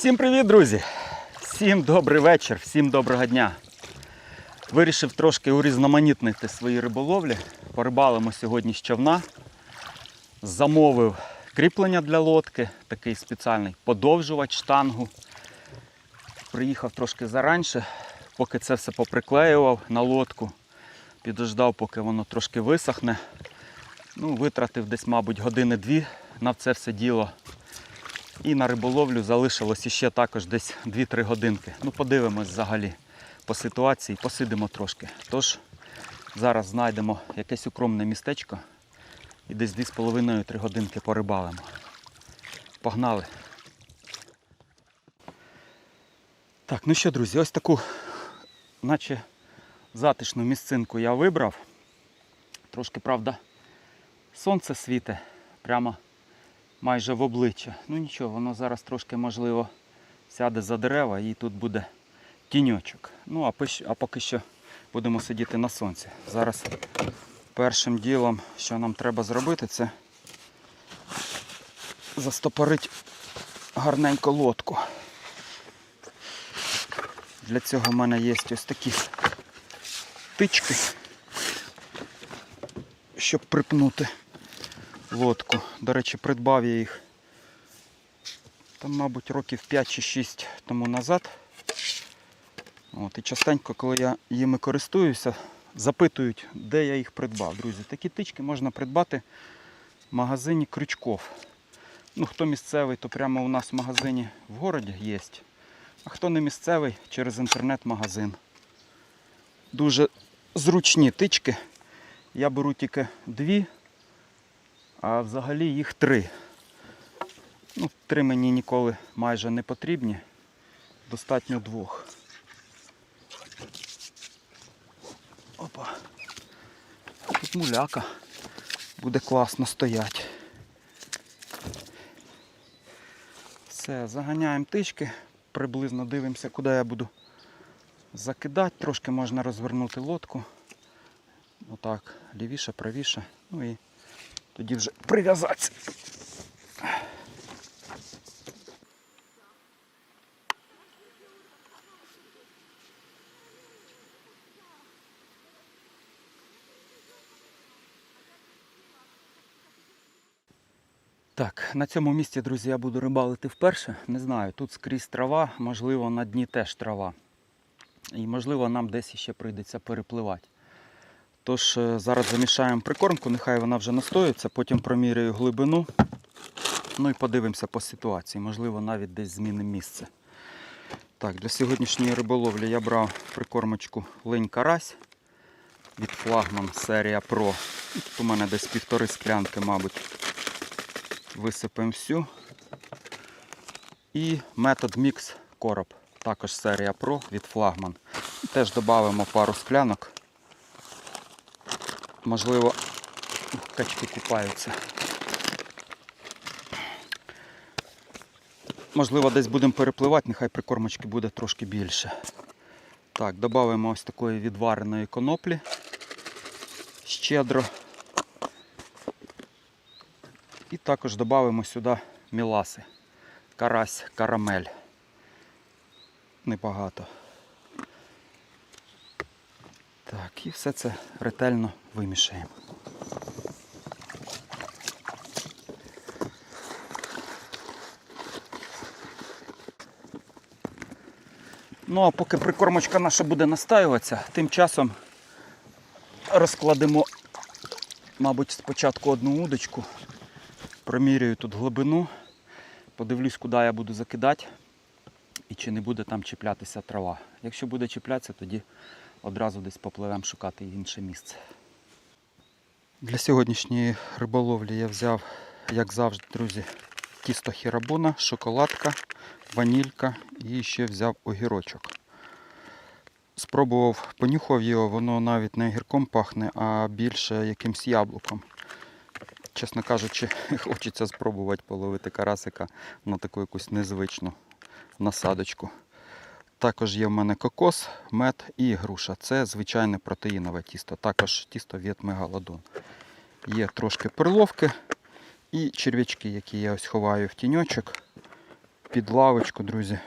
Всім привіт, друзі! Всім добрий вечір, всім доброго дня. Вирішив трошки урізноманітнити свої риболовлі. Порибалимо сьогодні з човна. Замовив кріплення для лодки, такий спеціальний подовжувач штангу. Приїхав трошки заранше, поки це все поприклеював на лодку. Підождав, поки воно трошки висохне. Ну, витратив десь, мабуть, години-дві на це все діло. І на риболовлю залишилось іще також десь 2-3 годинки. Ну, подивимось взагалі по ситуації, посидимо трошки. Тож зараз знайдемо якесь укромне містечко і десь 2,5-3 годинки порибалимо. Погнали. Так, ну що, друзі, ось таку, наче затишну місцинку я вибрав. Трошки, правда, сонце світе прямо майже в обличчя. Ну нічого, воно зараз трошки можливо сяде за дерева і тут буде тіньочок. Ну а, пиш- а поки що будемо сидіти на сонці. Зараз першим ділом, що нам треба зробити, це застопорити гарненько лодку. Для цього в мене є ось такі тички, щоб припнути лодку. До речі, придбав я їх там, мабуть, років 5 чи 6 тому назад. От, і частенько, коли я їми користуюся, запитують, де я їх придбав. Друзі, такі тички можна придбати в магазині Крючков. Ну, хто місцевий, то прямо у нас в магазині в городі є. А хто не місцевий, через інтернет-магазин. Дуже зручні тички. Я беру тільки дві, а взагалі їх три. Ну, три мені ніколи майже не потрібні. Достатньо двох. Опа. Тут муляка. Буде класно стояти. Все, заганяємо тички, приблизно дивимося, куди я буду закидати. Трошки можна розвернути лодку. Отак, лівіше, правіше. Ну і тоді вже прив'язатися. Так, на цьому місці, друзі, я буду рибалити вперше. Не знаю, тут скрізь трава, можливо, на дні теж трава. І можливо нам десь ще прийдеться перепливати. Тож е, зараз замішаємо прикормку, нехай вона вже настоїться, потім проміряю глибину. Ну і подивимося по ситуації. Можливо, навіть десь змінимо місце. Так, для сьогоднішньої риболовлі я брав прикормочку линь карась від флагман серія Pro. Тут у мене десь півтори склянки, мабуть. Висипемо всю. І метод мікс короб. Також серія Pro від флагман. Теж додамо пару склянок. Можливо, качки купаються. Можливо, десь будемо перепливати, нехай прикормочки буде трошки більше. Так, додамо ось такої відвареної коноплі. Щедро. І також додамо сюди міласи. Карась, карамель. Небагато. Так, і все це ретельно вимішаємо. Ну а поки прикормочка наша буде настаюватися, тим часом розкладемо, мабуть, спочатку одну удочку, проміряю тут глибину, подивлюсь, куди я буду закидати і чи не буде там чіплятися трава. Якщо буде чіплятися, тоді одразу десь попливемо шукати інше місце. Для сьогоднішньої риболовлі я взяв, як завжди, друзі, тісто хірабуна, шоколадка, ванілька і ще взяв огірочок. Спробував, понюхав його, воно навіть не огірком пахне, а більше якимсь яблуком. Чесно кажучи, хочеться спробувати половити карасика на таку якусь незвичну насадочку. Також є в мене кокос, мед і груша. Це звичайне протеїнове тісто. Також тісто від мегалодон. Є трошки перловки і черв'ячки, які я ось ховаю в тіньочок. під лавочку, друзі.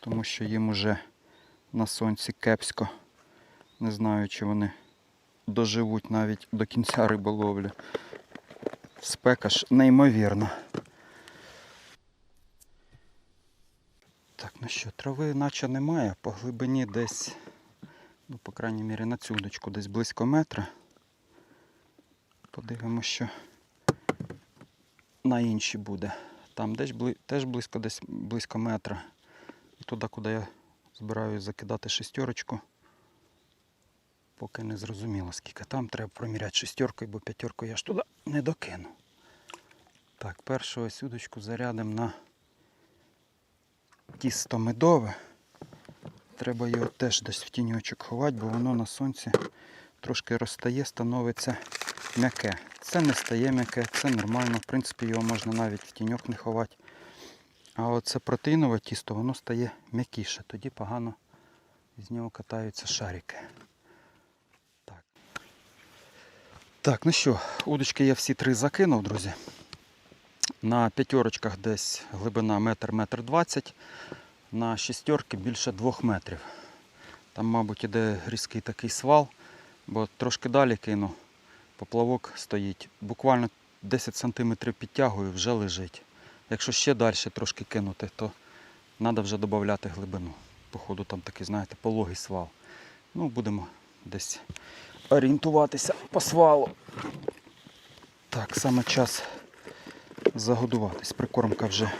Тому що їм уже на сонці кепсько. Не знаю, чи вони доживуть навіть до кінця риболовлі. Спека ж неймовірна. Так, ну що, трави наче немає, по глибині десь, ну, по крайній мірі, на цю удочку десь близько метра. Подивимося, що на іншій буде. Там десь теж близько десь близько метра. І туди, куди я збираюсь закидати шестерочку. Поки не зрозуміло, скільки там треба проміряти шестеркою, бо п'ятерку я ж туди не докину. Так, першу ось удочку зарядимо на тісто медове. Треба його теж десь в тіньочок ховати, бо воно на сонці трошки розтає, становиться м'яке. Це не стає м'яке, це нормально. В принципі, його можна навіть в тіньок не ховати. А оце протеїнове тісто, воно стає м'якіше. Тоді погано з нього катаються шарики. Так. Так, ну що, удочки я всі три закинув, друзі. На п'ятерочках десь глибина метр, метр двадцять. На шістерки більше двох метрів. Там, мабуть, іде різкий такий свал, бо трошки далі кину. Поплавок стоїть. Буквально 10 см підтягую, вже лежить. Якщо ще далі трошки кинути, то треба вже додати глибину. Походу там такий, знаєте, пологий свал. Ну, будемо десь орієнтуватися по свалу. Так, саме час загодуватись. Прикормка вже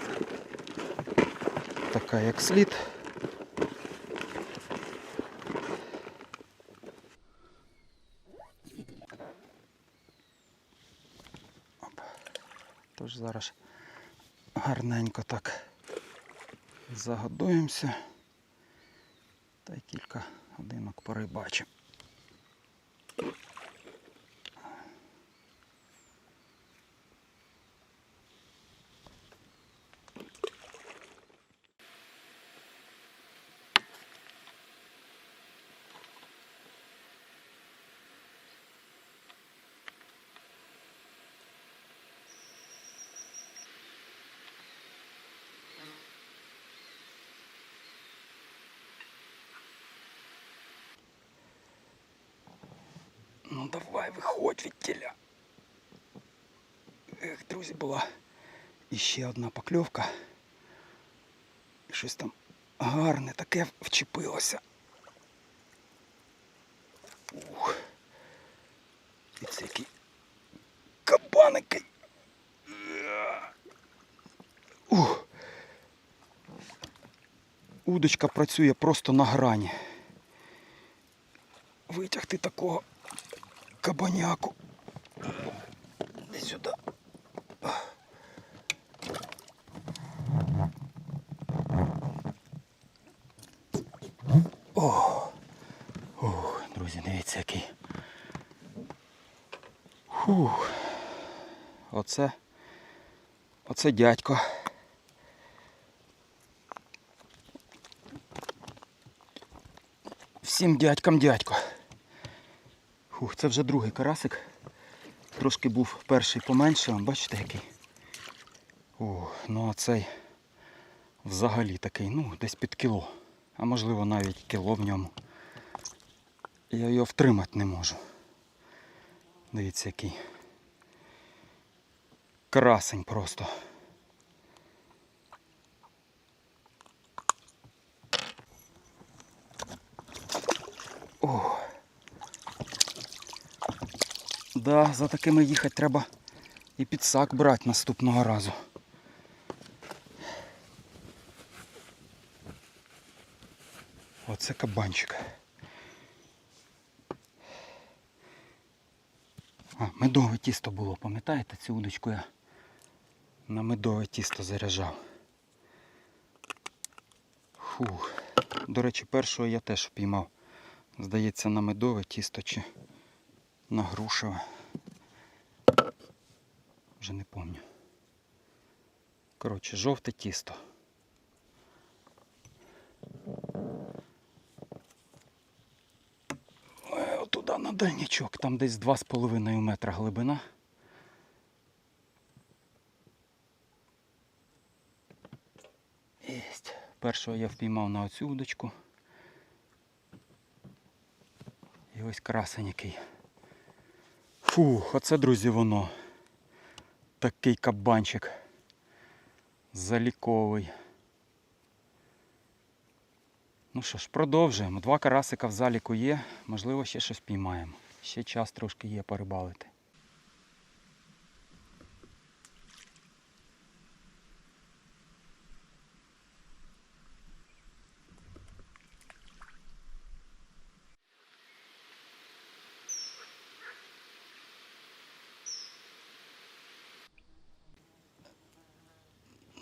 така, як слід. Оп. Тож зараз гарненько так загодуємося. Та й кілька годинок порибачимо. Ну давай виходь від тіля. Ех, друзі, була іще одна покльовка. І Щось там гарне таке вчепилося. Ух. І це який кабаники. Ух. Удочка працює просто на грані. Витягти такого кабаняку. Іди сюди. О, Ух, друзі, дивіться який. Фух. Оце. Оце дядько. Всім дядькам дядько. Фух, це вже другий карасик. Трошки був перший поменше, бачите який. О, ну а цей взагалі такий, ну, десь під кіло. А можливо навіть кіло в ньому. Я його втримати не можу. Дивіться який. Красень просто. О. Да, за такими їхати треба і підсак брати наступного разу. Оце кабанчик. А, медове тісто було, пам'ятаєте, цю удочку я на медове тісто заряджав. Фух. До речі, першого я теж впіймав. Здається, на медове тісто чи на грушеве. Вже не пам'ятаю. Коротше, жовте тісто. Отуда на дальнячок, там десь 2,5 метра глибина. Єсть. Першого я впіймав на оцю удочку. І ось красень який. Фух, оце, друзі, воно. Такий кабанчик. Заліковий. Ну що ж, продовжуємо. Два карасика в заліку є. Можливо, ще щось піймаємо. Ще час трошки є порибалити.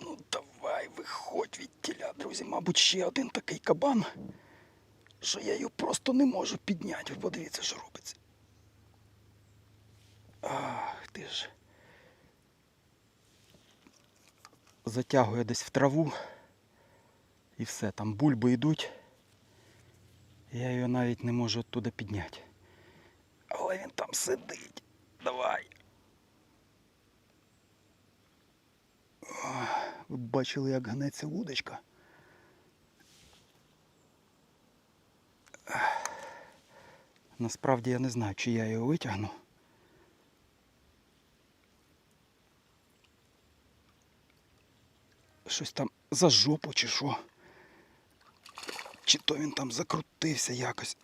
Ну давай, виходь від тіля, Мабуть, ще один такий кабан, що я його просто не можу підняти. Подивіться, що робиться. Ах, ти ж. Затягує десь в траву. І все, там бульби йдуть. Я його навіть не можу оттуда підняти. Але він там сидить. Давай. Ви бачили, як гнеться вудочка. Насправді я не знаю, чи я його витягну. Щось там за жопу чи що. Чи то він там закрутився якось.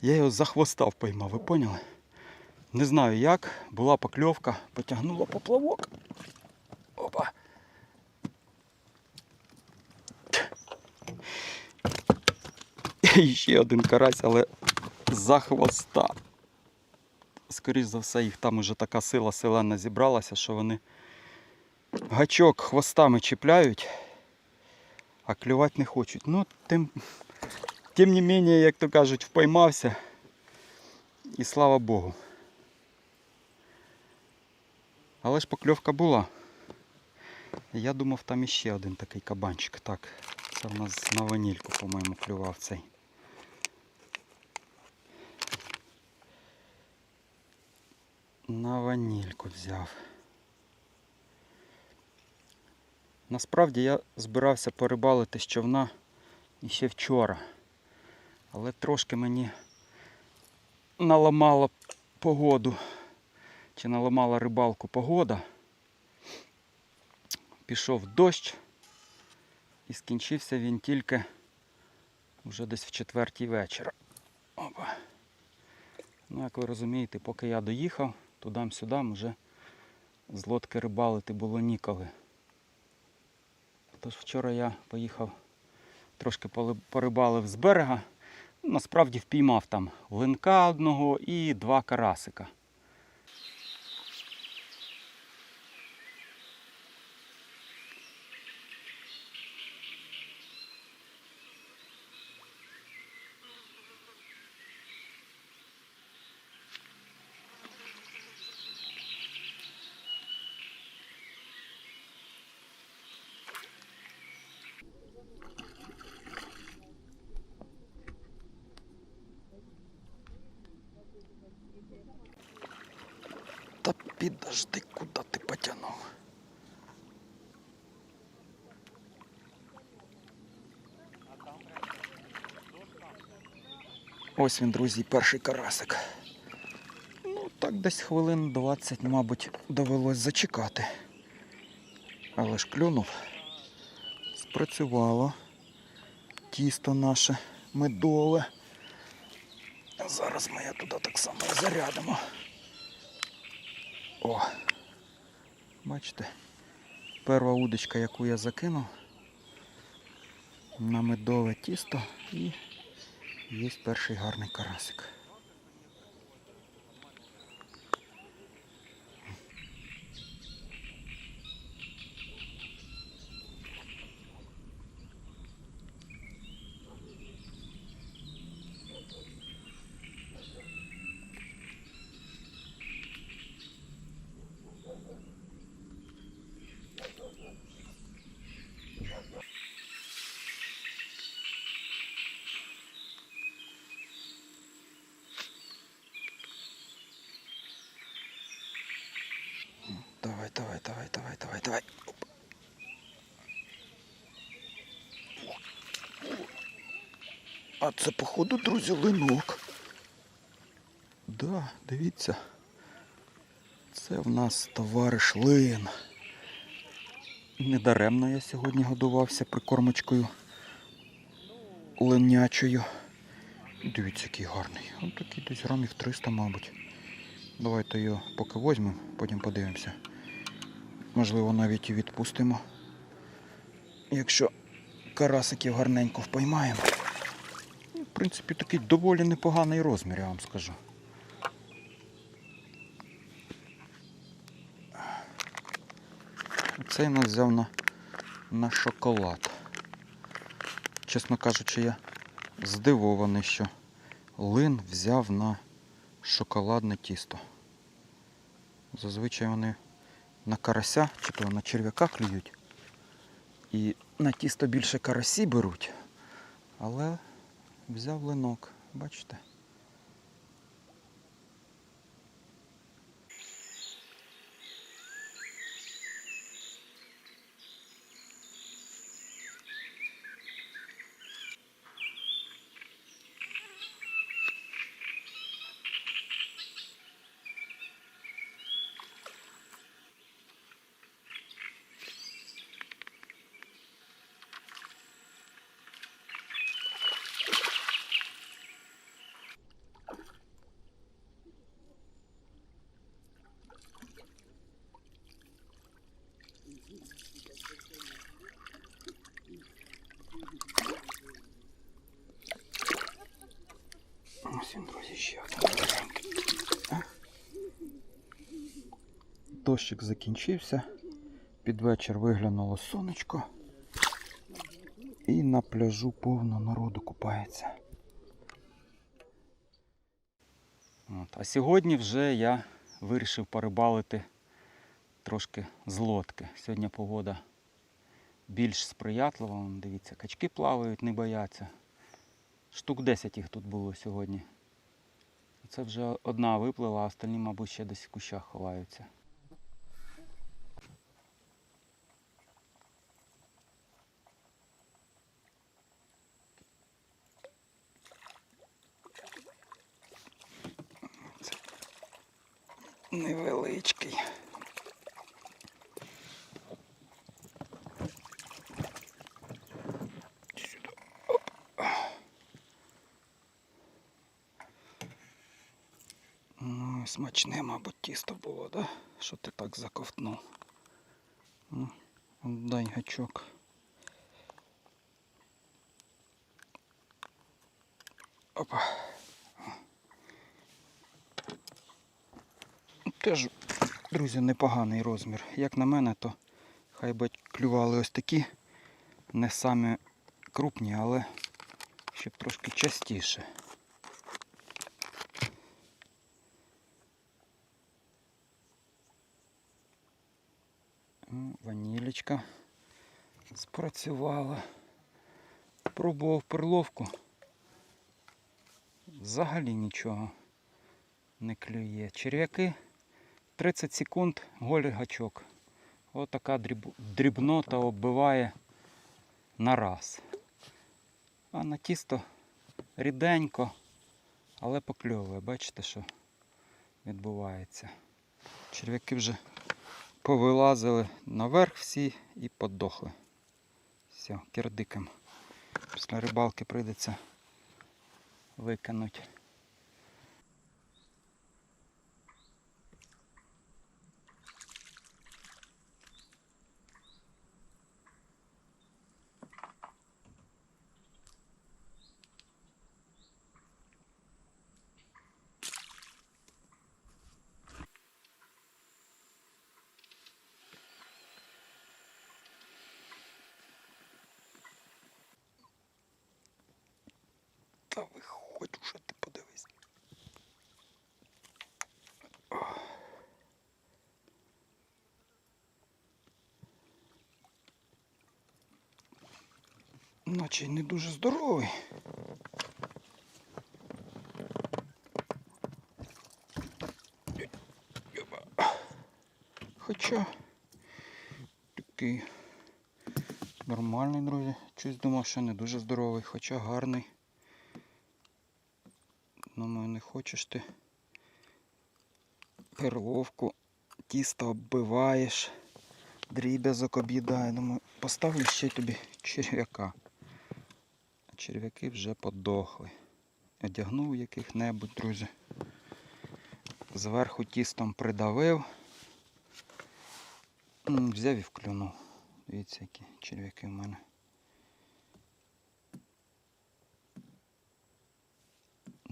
Я його за хвоста впоймав, ви поняли? Не знаю як, була покльовка, потягнула поплавок. Опа. І ще один карась, але за хвоста. Скоріше за все, їх там уже така сила селена зібралася, що вони гачок хвостами чіпляють, а клювати не хочуть. Ну, тим, тим не менше, як то кажуть, впоймався. І слава Богу. Але ж покльовка була. Я думав, там іще один такий кабанчик. Так, це в нас на ванільку, по-моєму, клював цей. На ванільку взяв. Насправді я збирався порибалити з човна іще вчора. Але трошки мені наламало погоду чи наламала рибалку погода. Пішов дощ і скінчився він тільки вже десь в четвертій вечора. Опа. Ну, як ви розумієте, поки я доїхав, туди-сюди вже з лодки рибалити було ніколи. Тож вчора я поїхав, трошки порибалив з берега. Насправді впіймав там линка одного і два карасика. Та підожди, куди ти потягнув? Ось він, друзі, перший карасик. Ну, так десь хвилин 20, мабуть, довелось зачекати. Але ж клюнув. Спрацювало. Тісто наше медове. Зараз ми його туди так само зарядимо. О! Бачите, перша удочка, яку я закинув на медове тісто і є перший гарний карасик. Давай. А це, походу, друзі, линок. Да, дивіться. Це в нас товариш Лин. Недаремно я сьогодні годувався прикормочкою ленячою. Дивіться, який гарний. Ось такий десь грамів 300, мабуть. Давайте його поки візьмемо, потім подивимося. Можливо, навіть і відпустимо. Якщо карасиків гарненько впоймаємо. Ну, В принципі, такий доволі непоганий розмір, я вам скажу. Цей нас взяв на, на шоколад. Чесно кажучи, я здивований, що лин взяв на шоколадне тісто. Зазвичай вони на карася чи то на черв'яка клюють. І на тісто більше карасі беруть. Але взяв линок, бачите? Ось він, друзі, ще маленький. Дощик закінчився. Під вечір виглянуло сонечко. І на пляжу повно народу купається. От. А сьогодні вже я вирішив порибалити трошки з лодки. Сьогодні погода більш сприятлива. Дивіться, качки плавають, не бояться. Штук 10 їх тут було сьогодні. Це вже одна виплила, а остальні, мабуть, ще десь в кущах ховаються. Це невеличкий. Сюди. Оп. Ну, смачне, мабуть, тісто було, да? Що ти так заковтнув? Ну, дай гачок. Опа. Теж, друзі, непоганий розмір. Як на мене, то хай би клювали ось такі, не самі крупні, але щоб трошки частіше. Ванілечка спрацювала. Пробував перловку. Взагалі нічого не клює. Черв'яки 30 секунд голий гачок. Отака дріб... дрібнота оббиває на раз. А на тісто ріденько, але покльовує. Бачите, що відбувається. Черв'яки вже повилазили наверх всі і подохли. Все, кирдиком. Після рибалки прийдеться викинути. Та виходь уже, ти подивись. Наче не дуже здоровий. Хоча такий нормальний, друзі. Щось думав, що не дуже здоровий, хоча гарний. Хочеш ти перловку, тісто оббиваєш, дріб'язок об'їдає. Думаю, поставлю ще тобі черв'яка. Черв'яки вже подохли. Одягнув яких-небудь, друзі. Зверху тістом придавив. Взяв і вклюнув. Дивіться, які черв'яки в мене.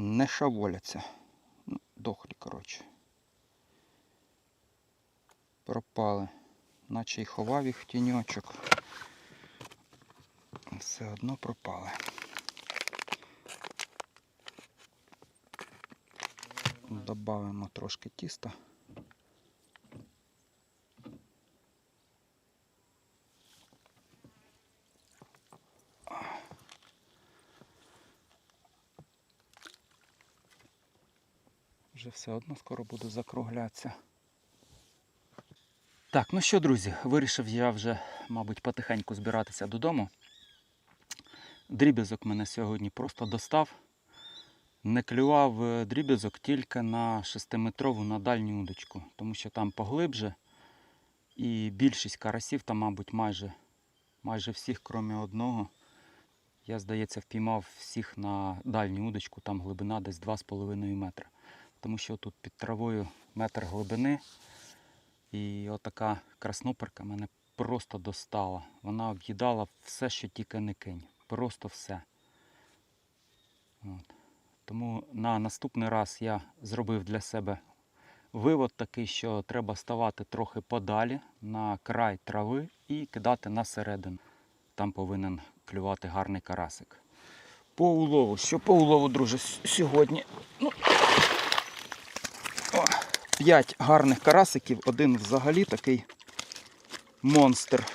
Не шаволяться. Ну, Дохлі, коротше. Пропали. Наче й ховав їх тіньочок. Все одно пропали. Добавимо трошки тіста. Вже все одно скоро буду закруглятися. Так, ну що, друзі, вирішив я вже, мабуть, потихеньку збиратися додому. Дріб'язок мене сьогодні просто достав. Не клював е, дріб'язок тільки на 6-метрову на дальню удочку, тому що там поглибже. І більшість карасів, там, мабуть, майже, майже всіх, крім одного. Я, здається, впіймав всіх на дальню удочку, там глибина десь 2,5 метра. Тому що тут під травою метр глибини. І отака красноперка мене просто достала. Вона об'їдала все, що тільки не кинь. Просто все. От. Тому на наступний раз я зробив для себе вивод такий, що треба ставати трохи подалі на край трави і кидати на середину. Там повинен клювати гарний карасик. По улову. Що по улову, друже, сьогодні? Ну, п'ять гарних карасиків, один взагалі такий монстр.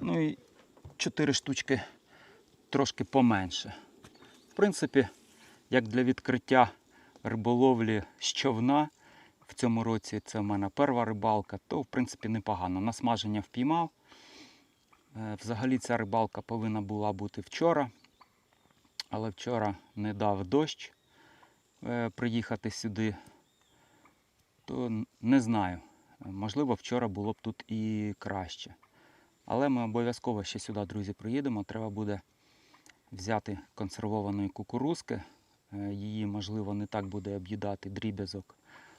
Ну і чотири штучки трошки поменше. В принципі, як для відкриття риболовлі з човна, в цьому році це в мене перша рибалка, то в принципі непогано. На смаження впіймав. Е, Взагалі ця рибалка повинна була бути вчора, але вчора не дав дощ приїхати сюди, то не знаю. Е, Можливо, вчора було б тут і краще. Але ми обов'язково ще сюди, друзі, приїдемо. Треба буде взяти консервованої кукурузки. Е, Її, можливо, не так буде об'їдати дріб'язок.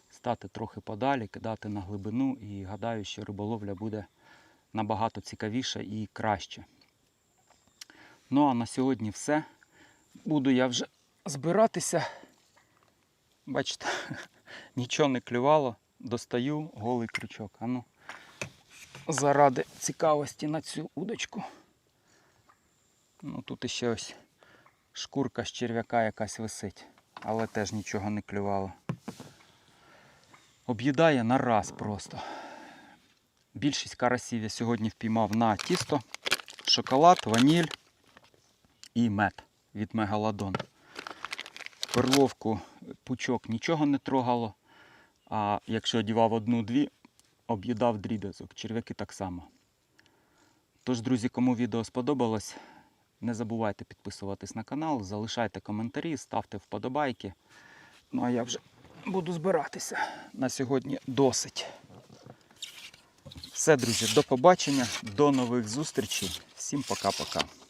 Стати трохи подалі, кидати на глибину і гадаю, що риболовля буде набагато цікавіше і краще. Ну а на сьогодні все. Буду я вже збиратися. Бачите, нічого не клювало. Достаю голий крючок. Ану, заради цікавості на цю удочку. Ну тут іще ось шкурка з черв'яка якась висить, але теж нічого не клювало. Об'їдає на раз просто. Більшість карасів я сьогодні впіймав на тісто, шоколад, ваніль і мед від мегаладон. Перловку пучок нічого не трогало. А якщо одівав одну-дві, об'їдав дріб'язок. Черв'яки так само. Тож, друзі, кому відео сподобалось, не забувайте підписуватись на канал, залишайте коментарі, ставте вподобайки. Ну а я вже буду збиратися. На сьогодні досить. Все, друзі, до побачення, до нових зустрічей. Всім пока-пока.